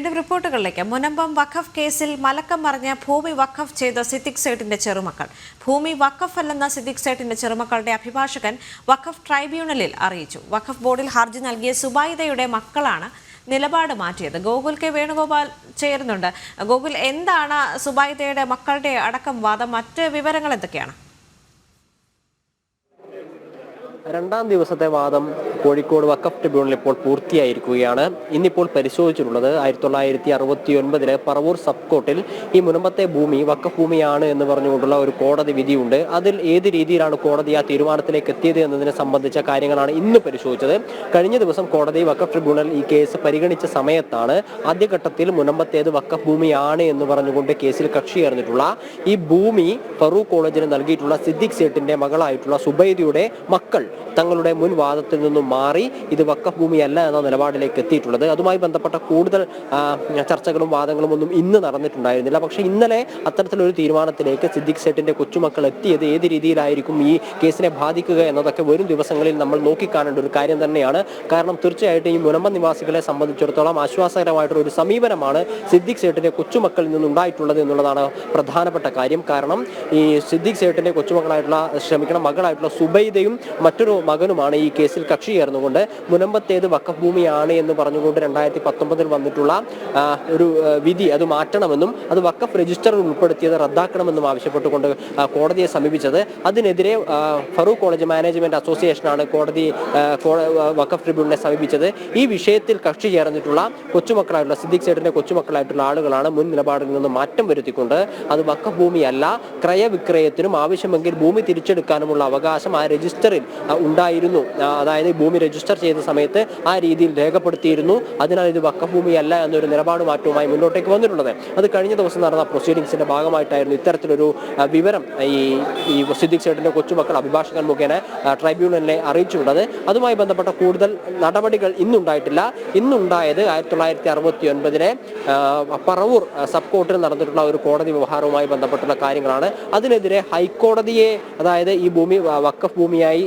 വീണ്ടും റിപ്പോർട്ടുകളിലേക്ക്. മുനമ്പം വഖഫ് കേസിൽ മലക്കം മറിഞ്ഞ ഭൂമി വഖഫ് ചെയ്ത സിദ്ദിഖ് സേട്ടിന്റെ ചെറുമക്കൾ. ഭൂമി വഖഫ് അല്ലെന്ന സിദ്ദിഖ് സേട്ടിന്റെ ചെറുമക്കളുടെ അഭിഭാഷകൻ വഖഫ് ട്രൈബ്യൂണലിൽ അറിയിച്ചു. വഖഫ് ബോർഡിൽ ഹർജി നൽകിയ സുബൈദയുടെ മക്കളാണ് നിലപാട് മാറ്റിയത്. ഗോകുൽ കെ വേണുഗോപാൽ ചേരുന്നുണ്ട്. ഗോകുൽ എന്താണ് സുബൈദയുടെ മക്കളുടെ അടക്കം വാദം? മറ്റ് വിവരങ്ങൾ എന്തൊക്കെയാണ്? രണ്ടാം ദിവസത്തെ വാദം കോഴിക്കോട് വക്കഫ് ട്രിബ്യൂണൽ ഇപ്പോൾ പൂർത്തിയായിരിക്കുകയാണ്. ഇന്നിപ്പോൾ പരിശോധിച്ചിട്ടുള്ളത് ആയിരത്തി തൊള്ളായിരത്തി അറുപത്തി ഒൻപതിലെ പറവൂർ സബ് കോർട്ടിൽ ഈ മുനമ്പത്തെ ഭൂമി വക്കഫ് ഭൂമിയാണ് എന്ന് പറഞ്ഞുകൊണ്ടുള്ള ഒരു കോടതി വിധിയുണ്ട്. അതിൽ ഏത് രീതിയിലാണ് കോടതി ആ തീരുമാനത്തിലേക്ക് എത്തിയത് എന്നതിനെ സംബന്ധിച്ച കാര്യങ്ങളാണ് ഇന്ന് പരിശോധിച്ചത്. കഴിഞ്ഞ ദിവസം കോടതി വക്കഫ് ട്രിബ്യൂണൽ ഈ കേസ് പരിഗണിച്ച സമയത്താണ് ആദ്യഘട്ടത്തിൽ മുനമ്പത്തേത് വക്കഫ് ഭൂമിയാണ് എന്ന് പറഞ്ഞുകൊണ്ട് കേസിൽ കക്ഷി ചേർന്നിട്ടുള്ള ഈ ഭൂമി ഫറൂഖ് കോളേജിന് നൽകിയിട്ടുള്ള സിദ്ദിഖ് സേട്ടിന്റെ മകളായിട്ടുള്ള സുബൈദിയുടെ മക്കൾ തങ്ങളുടെ മുൻവാദത്തിൽ നിന്നും മാറി ഇത് വക്കഫ് ഭൂമിയല്ല എന്ന നിലപാടിലേക്ക് എത്തിയിട്ടുള്ളത്. അതുമായി ബന്ധപ്പെട്ട കൂടുതൽ ചർച്ചകളും വാദങ്ങളും ഒന്നും ഇന്ന് നടന്നിട്ടുണ്ടായിരുന്നില്ല. പക്ഷേ ഇന്നലെ അത്തരത്തിലൊരു തീരുമാനത്തിലേക്ക് സിദ്ദിഖ് സേട്ടിന്റെ കൊച്ചുമക്കൾ എത്തിയത് ഏത് രീതിയിലായിരിക്കും ഈ കേസിനെ ബാധിക്കുക എന്നതൊക്കെ വരും ദിവസങ്ങളിൽ നമ്മൾ നോക്കിക്കാണേണ്ട ഒരു കാര്യം തന്നെയാണ്. കാരണം തീർച്ചയായിട്ടും ഈ മുനമ്പ നിവാസികളെ സംബന്ധിച്ചിടത്തോളം ആശ്വാസകരമായിട്ടുള്ള ഒരു സമീപനമാണ് സിദ്ദിഖ് സേട്ടിന്റെ കൊച്ചുമക്കളിൽ നിന്നുണ്ടായിട്ടുള്ളത് എന്നുള്ളതാണ് പ്രധാനപ്പെട്ട കാര്യം. കാരണം ഈ സിദ്ദിഖ് സേട്ടിന്റെ കൊച്ചുമക്കളായിട്ടുള്ള ക്ഷമിക്കണം മകളായിട്ടുള്ള സുബൈദയും മറ്റൊരു മകനുമാണ് ഈ കേസിൽ കക്ഷി ചേർന്നുകൊണ്ട് മുനമ്പത്തേത് വക്കഫ് ഭൂമിയാണ് എന്ന് പറഞ്ഞുകൊണ്ട് രണ്ടായിരത്തി പത്തൊമ്പതിൽ വന്നിട്ടുള്ള ഒരു വിധി അത് മാറ്റണമെന്നും അത് വക്കഫ് രജിസ്റ്ററിൽ ഉൾപ്പെടുത്തിയത് റദ്ദാക്കണമെന്നും ആവശ്യപ്പെട്ടുകൊണ്ട് കോടതിയെ സമീപിച്ചത്. അതിനെതിരെ ഫറൂഖ് കോളേജ് മാനേജ്മെന്റ് അസോസിയേഷനാണ് കോടതി വക്കഫ് ട്രിബ്യൂണലിനെ സമീപിച്ചത്. ഈ വിഷയത്തിൽ കക്ഷി ചേർന്നിട്ടുള്ള കൊച്ചുമക്കളായിട്ടുള്ള സിദ്ദിഖ് സേട്ടിന്റെ കൊച്ചുമക്കളായിട്ടുള്ള ആളുകളാണ് മുൻ നിലപാടിൽ നിന്ന് മാറ്റം വരുത്തിക്കൊണ്ട് അത് വക്കഫ് ഭൂമിയല്ല ക്രയവിക്രയത്തിനും ആവശ്യമെങ്കിൽ ഭൂമി തിരിച്ചെടുക്കാനുമുള്ള അവകാശം ആ രജിസ്റ്ററിൽ ഉണ്ടായിരുന്നു. അതായത് ഈ ഭൂമി രജിസ്റ്റർ ചെയ്യുന്ന സമയത്ത് ആ രീതിയിൽ രേഖപ്പെടുത്തിയിരുന്നു. അതിനാൽ ഇത് വക്കഭൂമിയല്ല എന്നൊരു നിലപാട് മാറ്റവുമായി മുന്നോട്ടേക്ക് വന്നിട്ടുള്ളത്. അത് കഴിഞ്ഞ ദിവസം നടന്ന പ്രൊസീഡിങ്സിന്റെ ഭാഗമായിട്ടായിരുന്നു ഇത്തരത്തിലൊരു വിവരം ഈ ഈ സിദ്ദിഖ് ചേട്ടന്റെ കൊച്ചുമക്കൾ അഭിഭാഷകൻ മുഖേന ട്രൈബ്യൂണലിനെ അറിയിച്ചിട്ടുള്ളത്. അതുമായി ബന്ധപ്പെട്ട കൂടുതൽ നടപടികൾ ഇന്നുണ്ടായിട്ടില്ല. ഇന്നുണ്ടായത് ആയിരത്തി തൊള്ളായിരത്തി അറുപത്തി ഒൻപതിലെ പറവൂർ സബ് കോർട്ടിൽ നടന്നിട്ടുള്ള ഒരു കോടതി വ്യവഹാരവുമായി ബന്ധപ്പെട്ടുള്ള കാര്യങ്ങളാണ്. അതിനെതിരെ ഹൈക്കോടതിയെ അതായത് ഈ ഭൂമി വക്കഫ് ഭൂമിയായി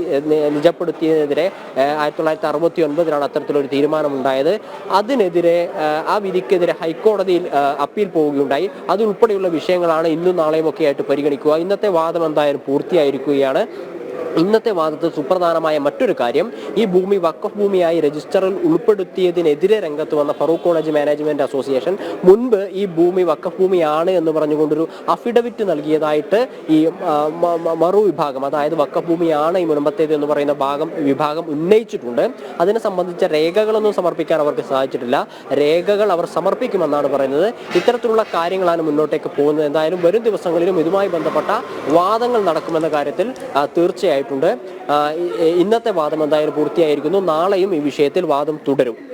നിജപ്പെടുത്തിയതിനെതിരെ ആയിരത്തി തൊള്ളായിരത്തി അറുപത്തി ഒൻപതിലാണ് അത്തരത്തിലൊരു തീരുമാനമുണ്ടായത്. അതിനെതിരെ ആ, വിധിക്കെതിരെ ഹൈക്കോടതിയിൽ അപ്പീൽ പോവുകയുണ്ടായി. അതുൾപ്പെടെയുള്ള വിഷയങ്ങളാണ് ഇന്നും നാളെയും ഒക്കെ ആയിട്ട് പരിഗണിക്കുക. ഇന്നത്തെ വാദം എന്തായാലും പൂർത്തിയായിരിക്കുകയാണ്. ഇന്നത്തെ വാദത്തിൽ സുപ്രധാനമായ മറ്റൊരു കാര്യം ഈ ഭൂമി വക്കഫ് ഭൂമിയായി രജിസ്റ്ററിൽ ഉൾപ്പെടുത്തിയതിനെതിരെ രംഗത്ത് വന്ന ഫറൂഖ് കോളേജ് മാനേജ്മെന്റ് അസോസിയേഷൻ മുൻപ് ഈ ഭൂമി വക്കഫ് ഭൂമിയാണ് എന്ന് പറഞ്ഞുകൊണ്ടൊരു അഫിഡവിറ്റ് നൽകിയതായിട്ട് ഈ മറു വിഭാഗം അതായത് വക്കഫ് ഭൂമിയാണ് ഈ മുൻപത്തേത് എന്ന് പറയുന്ന ഭാഗം വിഭാഗം ഉന്നയിച്ചിട്ടുണ്ട്. അതിനെ സംബന്ധിച്ച രേഖകളൊന്നും സമർപ്പിക്കാൻ അവർക്ക് സാധിച്ചിട്ടില്ല. രേഖകൾ അവർ സമർപ്പിക്കുമെന്നാണ് പറയുന്നത്. ഇത്തരത്തിലുള്ള കാര്യങ്ങളാണ് മുന്നോട്ടേക്ക് പോകുന്നത്. എന്തായാലും വരും ദിവസങ്ങളിലും ഇതുമായി ബന്ധപ്പെട്ട വാദങ്ങൾ നടക്കുമെന്ന കാര്യത്തിൽ ആ, ഇ- ഇന്നത്തെ വാദം എന്തായാലും പൂർത്തിയായിരിക്കുന്നു. നാളെയും ഈ വിഷയത്തിൽ വാദം തുടരും.